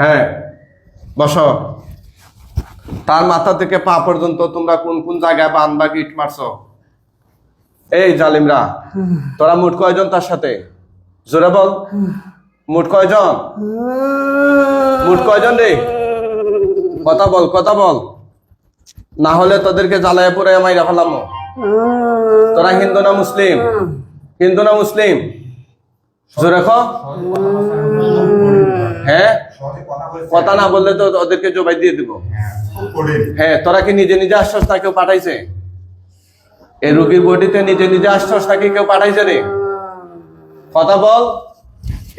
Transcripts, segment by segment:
হ্যাঁ বস। তার মাথা থেকে পা পর্যন্ত তোমরা কোন কোন জায়গায় বান বা গিট মারছো? এই জালিমরা, তোরা মোট কয়জন তার সাথে? জোরে বল। মোট কয়জন? মোট কয়জন রে? কথা বল কথা বল। না হলে তোদেরকে জ্বালায় পরে মাইরা ফেলাম। তোরা হিন্দু না মুসলিম? হিন্দু না মুসলিম? জোরে খ হ্যাঁ? কথা না বললে তো ওদেরকে জবাই দিয়ে দিব। হ্যাঁ তোরা কি নিজে নিজে আশ্বাস কেউ পাঠাইছে? এই রোগীর বডিতে নিজে নিজে আশ্বাস নাকি কেউ পাঠাইছে রে? কথা বল।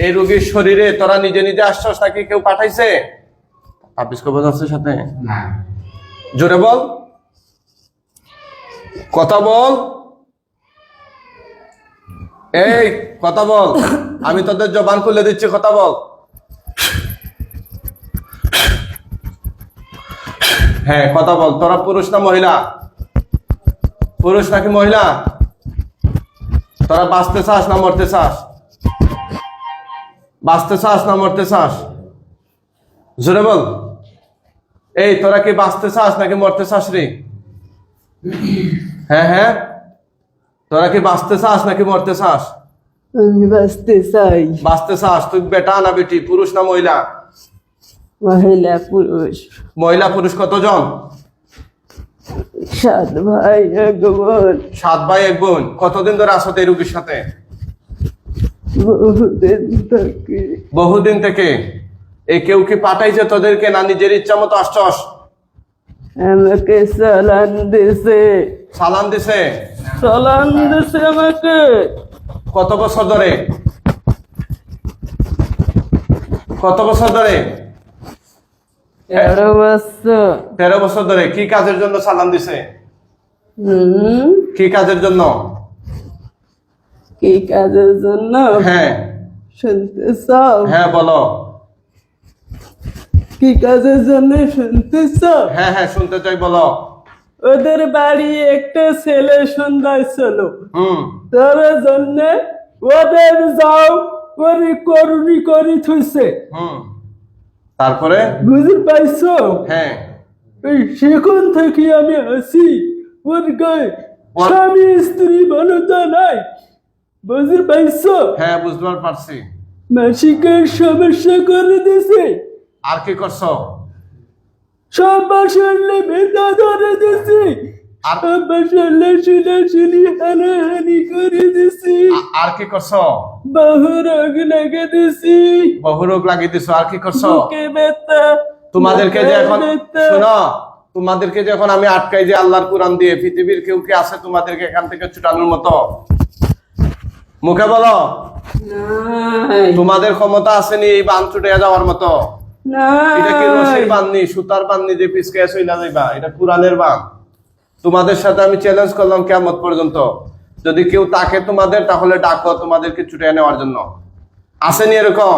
এই রোগীর শরীরে তোরা নিজে নিজে আশ্বাস নাকি কেউ পাঠাইছে? আপিস কবজ আছে সাথে? জোরে বল। কথা বল। এই কথা বল। আমি তোদের জবান খুলে দিচ্ছি কথা বল। হ্যাঁ কথা বল। তোরা পুরুষ না মহিলা? পুরুষ নাকি মহিলা? তোরা বাঁচতে চাস না মরতে চাস? বাঁচতে চাস না মরতে চাস? জোরে বল। এই তোরা কি বাঁচতে চাস নাকি মরতে চাস রে? হ্যাঁ হ্যাঁ। তোরা কি বাঁচতে চাস নাকি মরতে চাস? আমি বাঁচতে চাই। বাঁচতে চাস তুই বেটা না বেটি পুরুষ না মহিলা? মহিলা পুরুষ। মহিলা পুরুষ কতজন? সাত ভাই এক বোন। সাত ভাই এক বোন। কতদিন ধরে আসো এই রুগীর সাথে? বহুদিন থাকি। বহুদিন থেকে? এই কেউ কি পাঠাইছে তোদেরকে না নিজের ইচ্ছা মতো আসছস? আমাকে চালান দিছে। সালাম দিছে? চালান দিছে আমাকে। কত বছর ধরে? কত বছর ধরে? তেরো বছর। তেরো বছর ধরে কি কাজের জন্য সালাম দিছে? হুম। কি কাজের জন্য? কি কাজের জন্য? হ্যাঁ। শুনতে চাও হ্যাঁ বলো। কি কাজের জন্য শুনতে চাও হ্যাঁ হ্যাঁ শুনতে চাই বলো। ওদের বাড়ি একটা ছেলে সন্ধ্যায় ছিল। হুম। তার জন্য ওদের যাও করি করুনি করি থুইছে। হুম। তারপরে? বুঝতে পাইছো হ্যাঁ। এই সেখান থেকে আমি আসি। ওর গায়ে স্বামী স্ত্রী ভালোতা নাই। বুঝতে পাইছো হ্যাঁ বুঝতে পারছি। মাসিকের সমস্যা করে দিছে। আর কি করছ? সব বাসালে ভেদা ধরে দিছে। আর- সব বাসালে শুনি হানাহানি করে দিছি। আর কি করছ? বহু রোগ লেগে দিছি। বহু রোগ লাগিয়ে দিছো আর কি করছ? বুকে ব্যথা তোমাদেরকে যে এখন শোনো তোমাদেরকে যখন আমি আটকাই যে আল্লাহর কোরআন দিয়ে পৃথিবীর কেউ কি আছে তোমাদেরকে এখান থেকে ছুটানোর মতো? মুখে বলো। তোমাদের ক্ষমতা আসেনি এই বান ছুটে যাওয়ার মতো? এটা কি রশির বাননি সুতার বাননি যে পিসকে চইলা যাইবা? এটা কোরআনের বান। তোমাদের সাথে আমি চ্যালেঞ্জ করলাম কেমন পর্যন্ত। যদি কেউ তাকে তোমাদের তাহলে ডাকো তোমাদেরকে ছুটে নেওয়ার জন্য। আসেনি এরকম?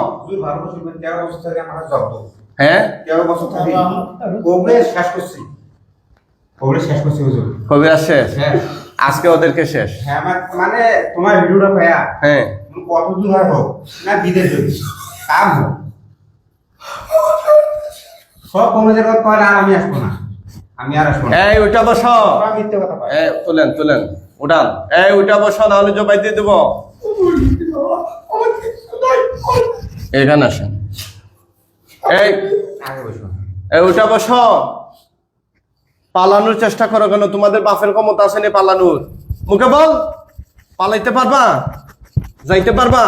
হ্যাঁ? তেরো বছর থাকি কবরে শেষ হ্যাঁ। আজকে ওদেরকে শেষ? হ্যাঁ মানে তোমার ভিডিওটা হ্যাঁ। কত দূর হয় হোক না বিদেশ কাম হোক। সব কমে যাবে আর আমি আসব না। আমি আর আসব এই ওইটা বসো। মিথ্যে কথা এই তুলেন তুলেন উঠান। এই ওইটা বসো না হলে জবাই দিয়ে দেবো। এখানে আসেন। এই এই ওইটা বসো। পালানোর চেষ্টা করো কেন? তোমাদের বাপের ক্ষমতা আছে নি পালানোর। মুখে বল পালাইতে পারবা? যাইতে পারবা?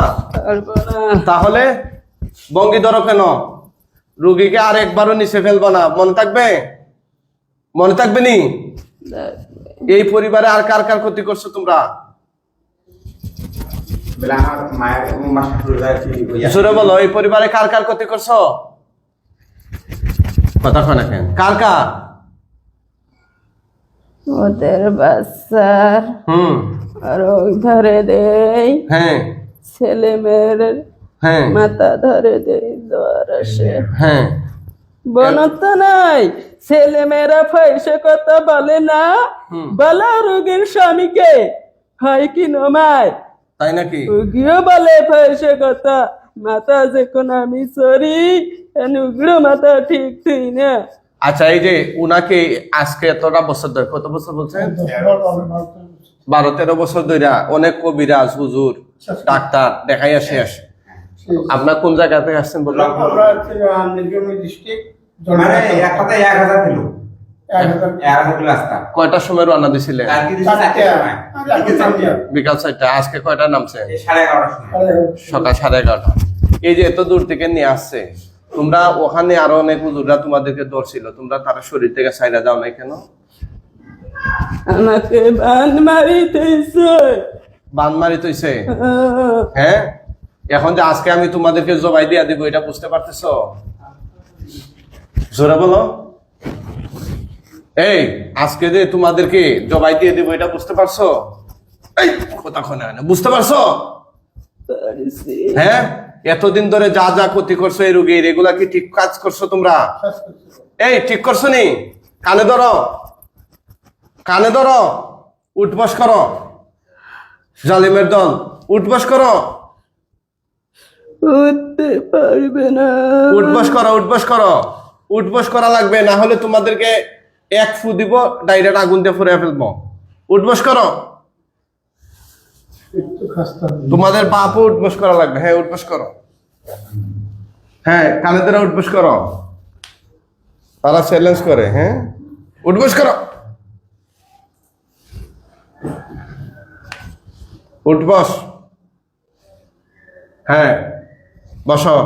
তাহলে বঙ্গি ধরো কেন? রুগীকে আর একবারও নিচে ফেলব না। মনে থাকবে? মনে থাকবে নি? এই পরিবারে আর কার কার ক্ষতি করছ তোমরা? ওই জোরে বলো এই পরিবারে কার কার ক্ষতি করছ? কথা কেন? কার কার? ওদের বাচ্চার হুম। রোগ ধরে দেয় হ্যাঁ। ছেলে মেয়ের হ্যাঁ। মাথা ধরে দেয় জ্বর আসে। হ্যাঁ। বনত নাই। ছেলে মেয়েরা পয়সা কথা বলে না। বলা রোগীর স্বামীকে হয় কি নমায় তাই নাকি? রোগীও বলে পয়সা কথা মাথা যখন আমি সরি এনুগুলো মাথা ঠিক তুই না। আচ্ছা এই যে উনাকে আজকে এতটা বছর ধরে কত বছর বলছেন? বারো তেরো বছর ধরে অনেক কবিরাজ হুজুর ডাক্তার দেখাই আসে আসে। আপনার কোন জায়গা থেকে আসছেন বললাম মানে এক কথায় এক হাজার কিলো এক হাজার কিলো আসতাম কয়টার সময় রওনা দিছিলেন? কালকে দিছি চারটের সময়। বিকেল চারটে। বিকাল চারটা। আজকে কয়টা নামছে? এই সাড়ে এগারোটার সময়। সকাল সাড়ে এগারোটা। এই যে এত দূর থেকে নিয়ে আসছে তোমরা ওখানে আরও অনেক হুজুররা তোমাদেরকে ধরছিল। তোমরা তার শরীর থেকে সাইডা যাও নাই কেন? আমাকে বান মারিতেছে বান মারি তৈছে হ্যাঁ? এখন যে আজকে আমি তোমাদেরকে জবাই দিয়া দিব এটা বুঝতে পারতেছো? জোরে বলো। এই আজকে যে তোমাদেরকে জবাই দিয়ে দিব এটা বুঝতে পারছ? এই কথা খনে হয় না বুঝতে পারছ? হ্যাঁ? এতদিন ধরে যা যা ক্ষতি করছ এই রোগীর এগুলা কি ঠিক কাজ করছ তোমরা? এই ঠিক করছ নি? কানে ধরো। কানে ধরো। উঠবস করো। জালিমের দল উঠবস করো। উঠতে পারবে না। উঠবস করো উঠবস করো। উঠবস করা লাগবে, না হলে তোমাদেরকে এক ফু দিব, ডাইরেক্ট আগুন দিয়ে ফুরে ফেলব। উঠবস করো। তোমাদের বাপও উঠবস করা লাগবে। হ্যাঁ উঠবস করো। হ্যাঁ কানে ধরে উঠবস করো। তারা চ্যালেঞ্জ করে হ্যাঁ? উঠবস করো। উঠবস। হ্যাঁ বসো।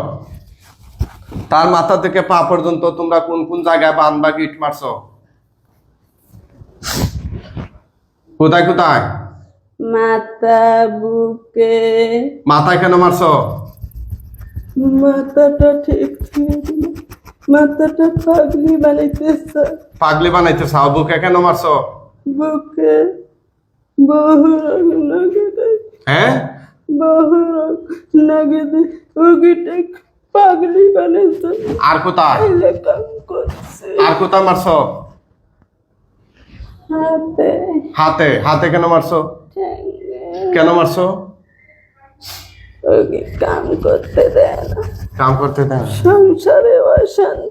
তার মাথা থেকে পা পর্যন্ত তোমরা কোন কোন জায়গায় বান বা গিট মারছো? কোথায় কোথায়? মাথা বুকে। মাথায় কেন মারছো? মাথাটা ঠিক মাথাটা পাগলি বানাইতেছে। পাগলি বানাইতে চাও বুকে কেন মারছো? বুকে বহু রং হ্যাঁ? বহু রং উগিটা পাগলি বানাইছে। আর কোথায়? আর কোথায় মারছো? হাতে। হাতে। হাতে কেন মারছো? কেন মারছো? ওকে কাম করতে দেয় না। কাম করতে সংসারে অশান্তি।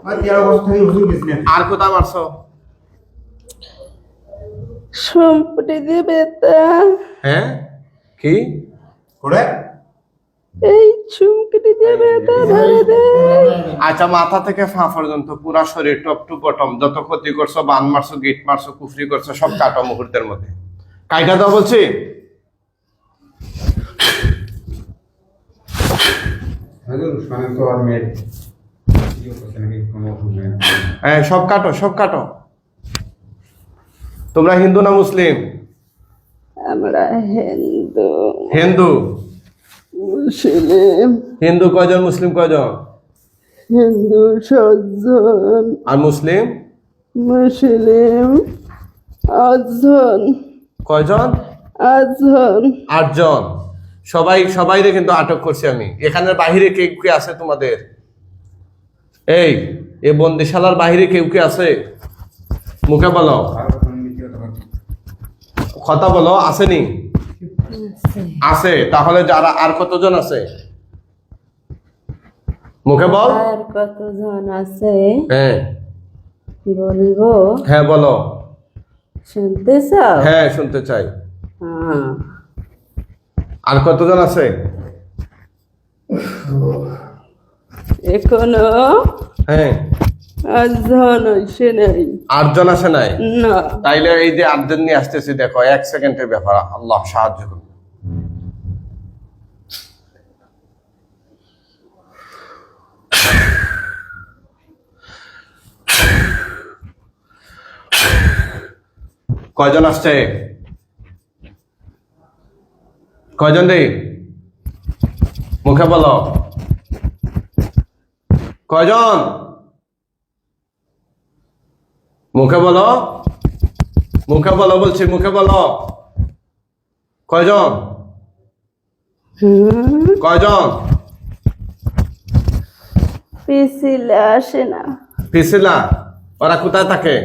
আর কোথায় মারছো? সম্পত্তি দেবে তা। হ্যাঁ? কি? করে এই দে আচ্ছা মাথা থেকে ফা পর্যন্ত পুরা শরীর টপ টু বটম। যত ক্ষতি করছ বান মারছো গিট মারছো কুফরি করছ সব কাটো মুহূর্তের মধ্যে। কাইটা দাও বলছি। হ্যাঁ সব কাটো সব কাটো। তোমরা হিন্দু না মুসলিম? আমরা হিন্দু। হিন্দু। মুসলিম। হিন্দু কয়জন মুসলিম কয়জন? হিন্দু সজ্জন আর মুসলিম? মুসলিম আজন কয়জন? আজন আটজন। সবাই সবাইরে কিন্তু আটক করছি আমি। এখানের বাহিরে কে কে আছে তোমাদের? এই এ বন্দিশালার বাহিরে কেউ কে আছে? মুখে বলো। কথা বলো আসেনি? আছে তাহলে যারা আর কতজন আছে? মুখে বল। আর কতজন আছে? হ্যাঁ বলব? হ্যাঁ বলো। শুনতে চাও? হ্যাঁ শুনতে চাই। হ্যাঁ। আর কতজন আছে? এখনও হ্যাঁ। আজন আসে নাই। আটজন আছে নাই? না। তাইলে এই যে আটজন নিয়ে আসতেছি দেখো এক সেকেন্ডের ব্যাপার। আল্লাহ সাহায্য করুন। কয়জন আসছে? কয়জন রে মুখে বলো। কয়জন? মুখে বলো। মুখে বলো বলছি মুখে বলো। কয়জন? কয়জন? পিছিলে আসে না। পিছিলা ওরা কোথায় থাকে?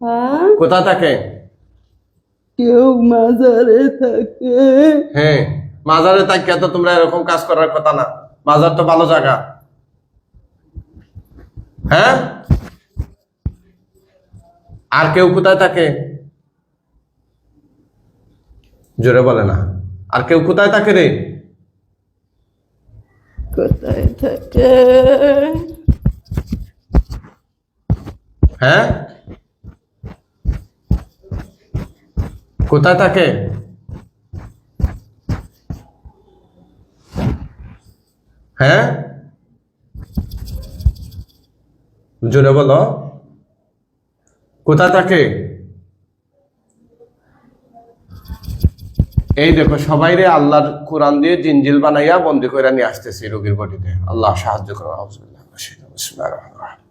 হ্যাঁ? কোথায় থাকে? কেউ মাজারে থাকে। হ্যাঁ মাজারে থাকিয়া তো তোমরা এরকম কাজ করার কথা না। মাজার তো ভালো জায়গা। হ্যাঁ? আর কেউ কোথায় থাকে? জোরে বলে না। আর কেউ কোথায় থাকে রে? কোথায় থাকে? হ্যাঁ? কোথায় থাকে? হ্যাঁ? জোরে বলো। কোথায় থাকে? এই দেখো, সবাই রে আল্লাহর কোরআন দিয়ে জিনজিল বানাইয়া বন্দি করে নিয়ে আসতেছি রোগীর বডিতে। আল্লাহ সাহায্য করো আউযুবিল্লাহি মিনাশ শাইতানির রাজিম। বিসমিল্লাহির রহমানির রহিম।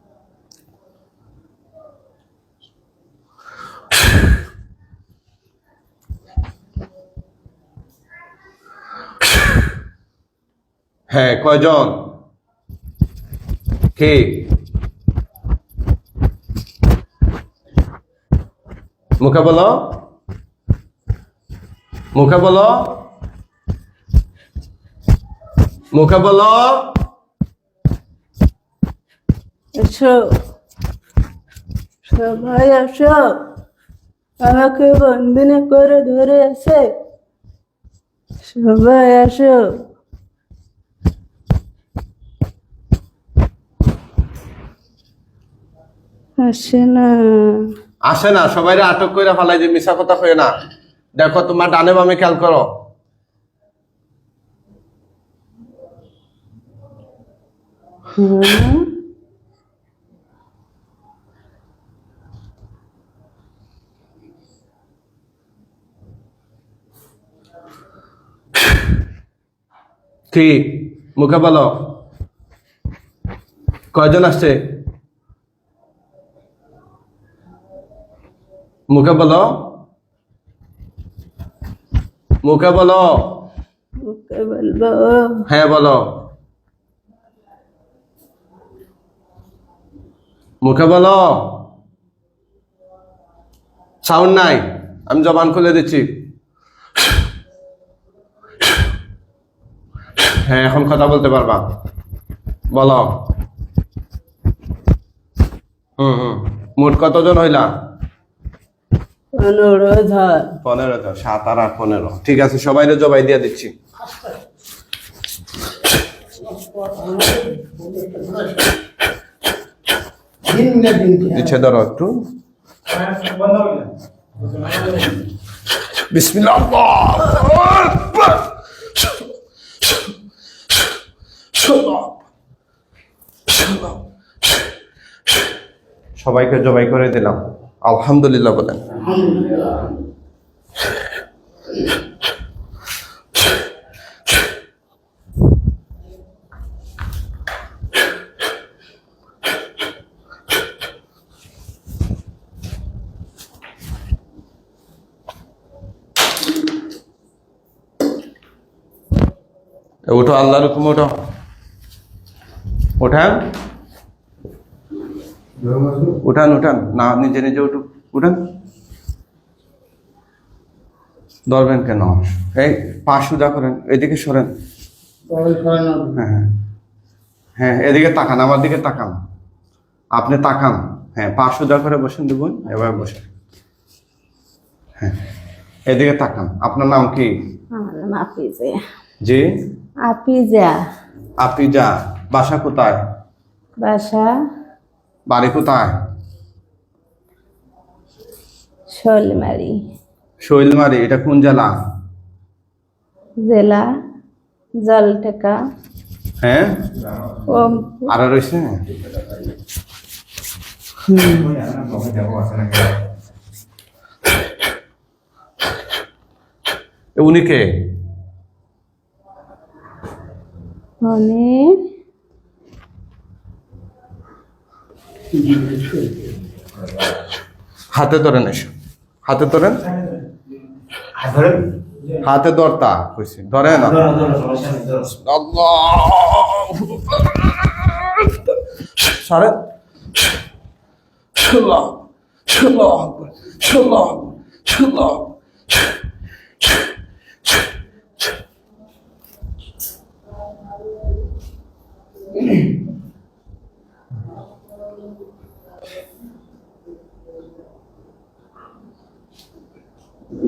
হ্যাঁ কয়জন? কে? মুখে বলো। মুখে বলো। মুখে বলো। এসো। সবাই আসো। আমাকে বন্দিনী করে ধরে আছে সবাই আসো। আসে না। আসে না সবাই আটক করে ফেলাই যে মিশা কথা কয়ে না। দেখো, তোমার ডানে বামে খেয়াল করো। কি? মুখে বলো। কয়জন আসছে? মুখে বলো। মুখে বলো। ওকে বলব হ্যাঁ বলো। মুখে বলো। সাউন্ড নাই আমি জবান খুলে দিচ্ছি। হ্যাঁ এখন কথা বলতে পারবা। বলো। হুম হুম। মোট কতজন হইলা? পনেরো ঠিক আছে সবাই জবাই দিয়ে দিচ্ছি। দিচ্ছে ধরো একটু। সবাইকে জবাই করে দিলাম। আলহামদুলিল্লাহ বলেন। ওঠো আল্লাহর হুকুম ওঠো ওঠান উঠান উঠান। না নিজে নিজে উঠু উঠান। ধরবেন কেন? এই পা সুদা করেন এদিকে সরেন। হ্যাঁ হ্যাঁ। হ্যাঁ এদিকে তাকান আমার দিকে তাকান। আপনি তাকান। হ্যাঁ পা সুদা করে বসেন দেবুন এবার বসেন। হ্যাঁ এদিকে তাকান। আপনার নাম কি? জি? আপিজা আপনি যা বাসা কোথায়? বাসা বাড়ি কোথায়? শোলমারি। শৈলমারি এটা কোন জেলা? জেলা জলটেকা। হ্যাঁ? ও। আর রয়েছে? উনি কে? অনেক হাতে ধরেন এসো। হাতে ধরেন? ধরেন হাতে ধরতা কইছি। ধরে না? ধরো ধরো সমস্যা নেই ধরো। সারে। ষোলো ষোলো ষোলো ষোলো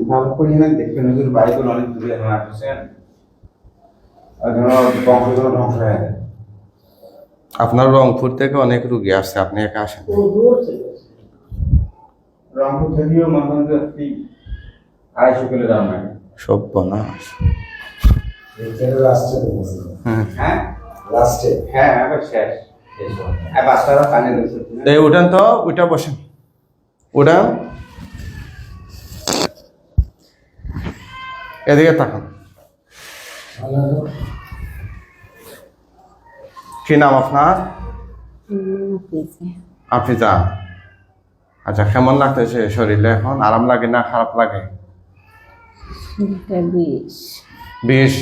ভালো করি না দেখবেন হুজুর বাড়িগুলো অনেক দূরে আসছেন হয়ে যায় আপনার রংপুর থেকে অনেক রুগী আসছে আপনি একা আসেন রংপুর থেকেও যে আড়াইশো কিলো দাম লাগে সব হ্যাঁ? হ্যাঁ লাস্টে এবার শেষ শেষ বাচ্চারা কানে দিচ্ছে এই উঠান তো উঠা বসেন। উঠান। এদিকে তাকান। কি নাম আপনার? আফিজা। আচ্ছা কেমন লাগতেছে শরীরে এখন? আরাম লাগে না খারাপ লাগে? বেশ।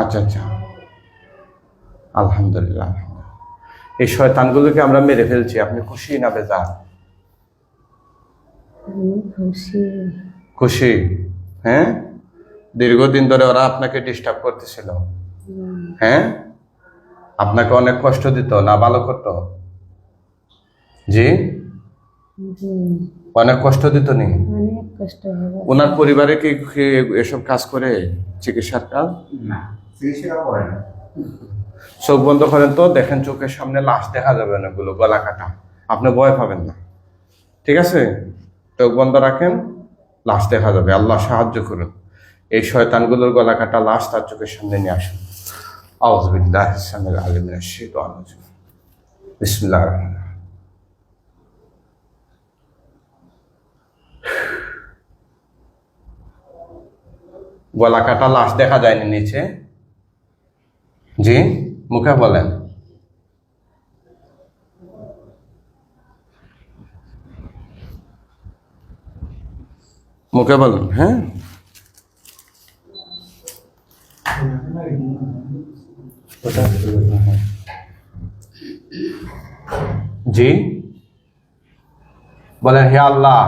আচ্ছা আচ্ছা। আলহামদুলিল্লাহ এই শয়তানগুলোকে আমরা মেরে ফেলছি। আপনি খুশি না বেজার? খুশি। খুশি হ্যাঁ? দীর্ঘদিন ধরে ওরা আপনাকে ডিস্টার্ব করতেছিল। হ্যাঁ? আপনাকে অনেক কষ্ট দিত না ভালো করতো? জি? জি। অনেক কষ্ট দিত নি? অনেক কষ্ট হবে। ওনার পরিবারে কি এসব কাজ করে চিকিৎসার কাজ? না চোখ বন্ধ করেন তো দেখেন চোখের সামনে লাশ দেখা যাবে না গুলো গলা কাটা। আপনি ভয় পাবেন না। ঠিক আছে? চোখ বন্ধ রাখেন। লাশ দেখা যাবে। আল্লাহ সাহায্য করুন। এই শয়তানগুলোর গলা কাটা লাশ তার চোখের সামনে নিয়ে আসুন। আউজবিল্লাহ ইসলামের গলা কাটা লাশ দেখা যায়নি নিচে। জি, মুখে বলেন। মুখে বলেন হ্যাঁ? জি। বলেন হে আল্লাহ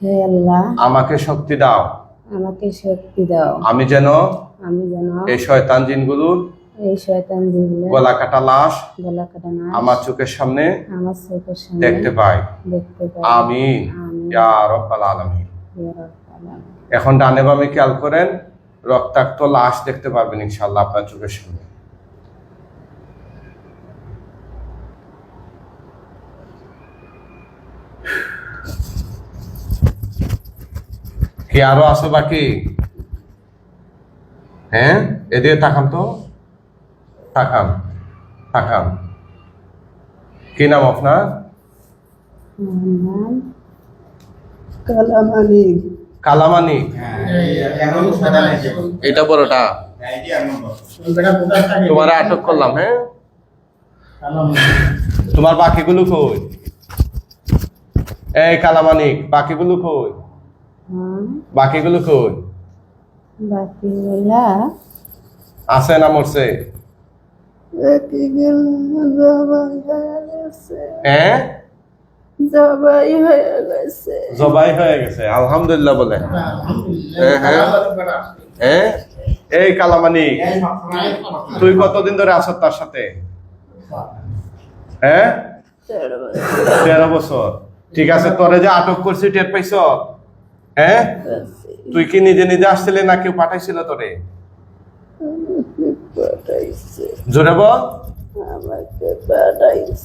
হে আল্লাহ আমাকে শক্তি দাও। আমাকে শক্তি দাও। আমি যেন আমি যেন এই শয়তান জিনগুলোর এই শয়তান যেগুলো গলা কাটা লাশ গলা কাটা না আমার চোখের সামনে আমার চোখের সামনে দেখতে পাই দেখতে পাই আমিন। ইয়া রাব্বাল আলামিন। এখন ডানে বামে খেয়াল করেন রক্তাক্ত লাশ দেখতে পারবেন ইনশাল্লাহ আপনার চোখের সামনে। কি আরও আছে বাকি? হ্যাঁ? এদিকে তাকান তো। তাকান তাকান। কি নাম আপনার? কালামানি। কালামানি। হ্যাঁ এটা বড়টা আইডি আর নম্বর তোমার আটক করলাম হ্যাঁ? তোমার বাকিগুলো কই? এই কালামানিক বাকিগুলো কই? হ্যাঁ। বাকিগুলো কই? বাকিগুলা আছে না মরছে? বাকিগুলো হ্যাঁ? জবাই হয়ে গেছে। জবাই হয়ে গেছে আলহামদুলিল্লাহ বলে। হ্যাঁ হ্যাঁ। হ্যাঁ? এই কালামানিক তুই কতদিন ধরে আছো তার সাথে? হ্যাঁ? তেরো বছর। ঠিক আছে তোরে যে আটক করছি টের পাইছ? হ্যাঁ? তুই কি নিজে নিজে আসছিলে না কেউ পাঠাইছিল তোরে? পাঠাইছে। জোরে বল।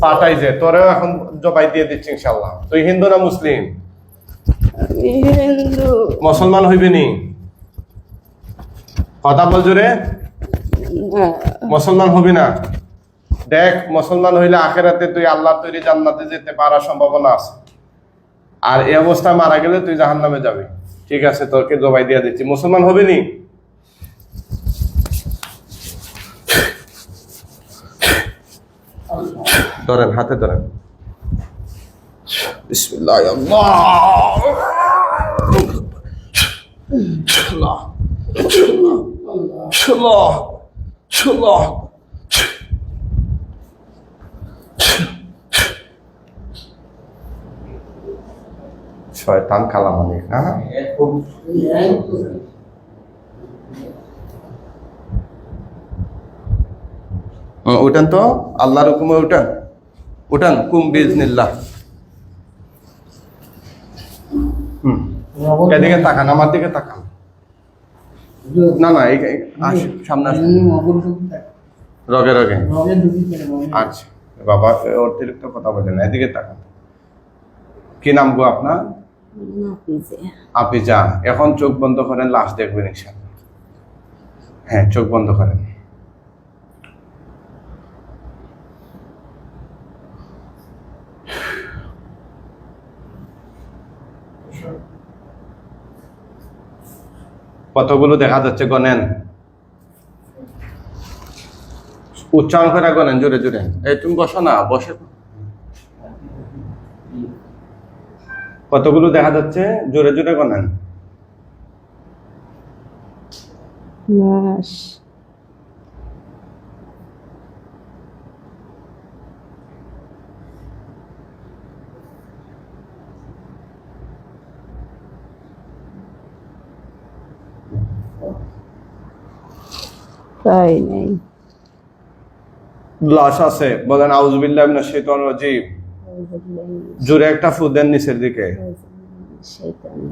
পাঠাইছে তোরেও এখন জবাই দিয়ে দিচ্ছি ইনশাল্লাহ তুই হিন্দু না মুসলিম? হিন্দু। মুসলমান হইবি নি? কথা বল জোরে। মুসলমান হবি না? দেখ মুসলমান হইলে আখেরাতে তুই আল্লাহ তৈরি জান্নাতে যেতে পারার সম্ভাবনা আছে। আর এই অবস্থায় মারা গেলে তুই জাহান্নামে যাবি। ঠিক আছে তোরকে জবাই দিয়ে দিচ্ছি। মুসলমান হবি নি? ধরেন হাতে ধরেন। শয়তান কালামানিক না খুব হুম, উঠান তো? আল্লাহর হুকুমে উঠান উঠান কুম বিজনিল্লাহ। হুম। এদিকে তাকান আমার দিকে তাকান। না না সামনে আসুন। রগে রগে। আচ্ছা বাবা অতিরিক্ত কথা বলেন এদিকে তাকান। কি নাম গো আপনার? নাফিজে। আপিজা এখন চোখ বন্ধ করেন লাশ দেখবেন ইনশাল্লাহ হ্যাঁ চোখ বন্ধ করেন। কতগুলো দেখা যাচ্ছে গনেন উচ্চারণ করে গনেন জোরে জোরে। এই তুমি বসো না, বসে। কতগুলো দেখা যাচ্ছে? জোরে জোরে গনেন তাই নেই। লাশ আছে বলেন আউজবিল্লাহ মিনাশ শাইতানির রাজিম। জোরে একটা ফু দেন নিচের দিকে।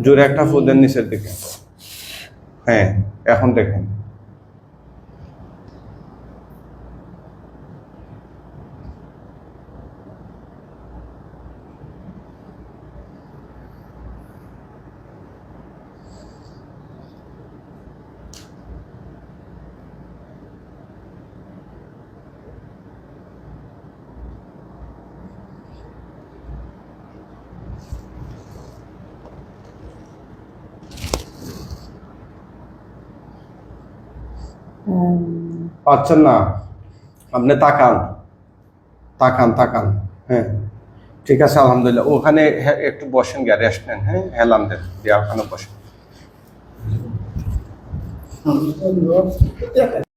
জোরে একটা ফু দেন নিচের দিকে। হ্যাঁ এখন দেখেন। পাচ্ছেন না। আপনি তাকান। তাকান তাকান। হ্যাঁ। ঠিক আছে, আলহামদুলিল্লাহ। ওখানে একটু বসেন গিয়ে রেস্ট নেন হ্যাঁ? হেলাম দেন, দিয়ে ওখানে বসেন।